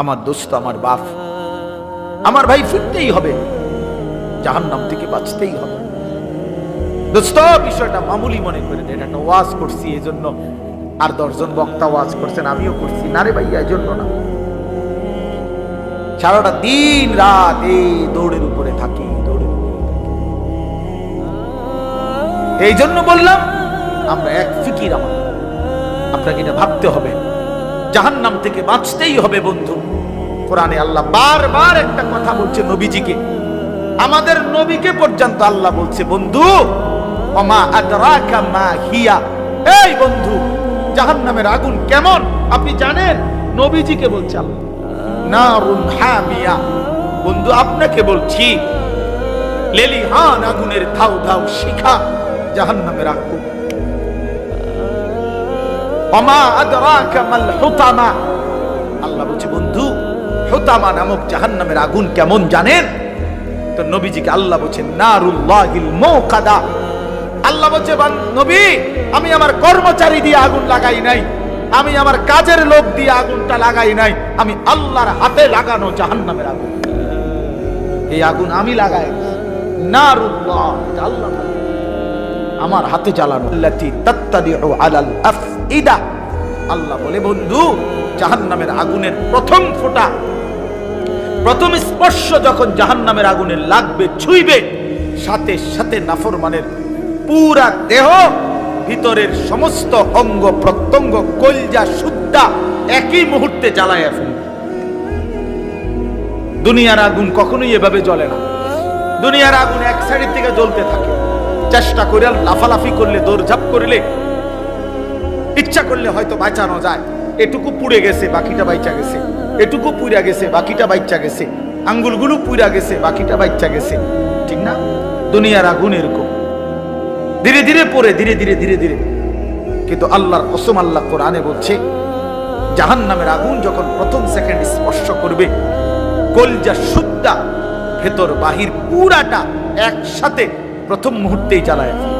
আমার দোস্ত, আমার বাপ, আমার ভাই ফিরতেই হবে। জাহান্নাম থেকে বাঁচতেই হবে। দোস্ত, বিষয়টা মামুলি মনে করে একটা ওয়াজ করছি এই জন্য আর দশজন বক্তা ওয়াজ করছেন, আমিও করছি। না রে ভাইয়া, এই জন্য না। সারাটা দিন রাত এই দৌড়ের উপরে থাকি, দৌড়ের এই জন্য বললাম, আমরা এক ফিকির আমার আপনাকে এটা ভাবতে হবে। জাহান্নাম থেকে বাঁচতেই হবে, বন্ধু। কোরআনে আল্লাহ বারবার একটা কথা বলছে নবীজিকে। আমাদের নবীকে পর্যন্ত আল্লাহ বলছে, বন্ধু অমা আদরাকা মা হিয়া। এই বন্ধু, জাহান্নামের আগুন কেমন? আপনি জানেন? নবীজিকে বলছে আল্লাহ, নারুন হামিয়া। বন্ধু, আপনাকে বলছি, লেলিহান আগুনের ধাউ ধাউ শিখা জাহান্নামের আগুন। আল্লাহ বলছে, বন্ধু, হুতামা নামক জাহান্নামের আগুন কেমন জানেন? তো নবীজিকে আল্লাহ বলছে, নারুল্লাহিল মৌকাদা। আল্লাহ বলছে নবী, আমি আমার কর্মচারী দিয়ে আগুন লাগাই নাই। আমি আমার কাজের লোক দিয়ে আগুনটা লাগাই নাই। আমি আল্লাহর হাতে লাগানো জাহান্নামের আগুন। এই আগুন আমি লাগাই নারুল্লাহ। আল্লাহ। আমার হাতে আফইদা। আল্লাহ বলে, বন্ধু, জাহান্নামের আগুনের প্রথম ফোঁটা, প্রথম স্পর্শ যখন জাহান্নামের আগুনে লাগবে, ছুঁইবে, সাথে সাথে নাফরমানের পুরা দেহ, ভিতরের সমস্ত অঙ্গ প্রত্যঙ্গ, কলজা সুদ্ধা একই মুহূর্তে জ্বালায় ফেলবে। দুনিয়ার আগুন কখনোই এভাবে জ্বলে না। দুনিয়ার আগুন এক সাইড থেকে জ্বলতে থাকে। চেষ্টা করে লাফালাফি করলে, দৌড়ঝাপ করলে ইচ্ছা করলে হয়তো বাঁচানো যায়। এটুকু পুড়ে গেছে, বাকিটা বাইচা গেছে। এটুকু পুড়া গেছে, বাকিটা বাইচা গেছে। আঙ্গুলগুলো পুড়া গেছে, বাকিটা বাইচা গেছে। ঠিক না? দুনিয়ার আগুন এরকম। ধীরে ধীরে পড়ে, ধীরে ধীরে ধীরে ধীরে। কিন্তু আল্লাহর কসম আল্লাহ কোরআনে বলছে জাহান নামের আগুন যখন প্রথম সেকেন্ড স্পর্শ করবে, কলজা সুদ্দা ভেতর বাহির পুরাটা একসাথে প্রথম মুহূর্তেই জ্বালায়।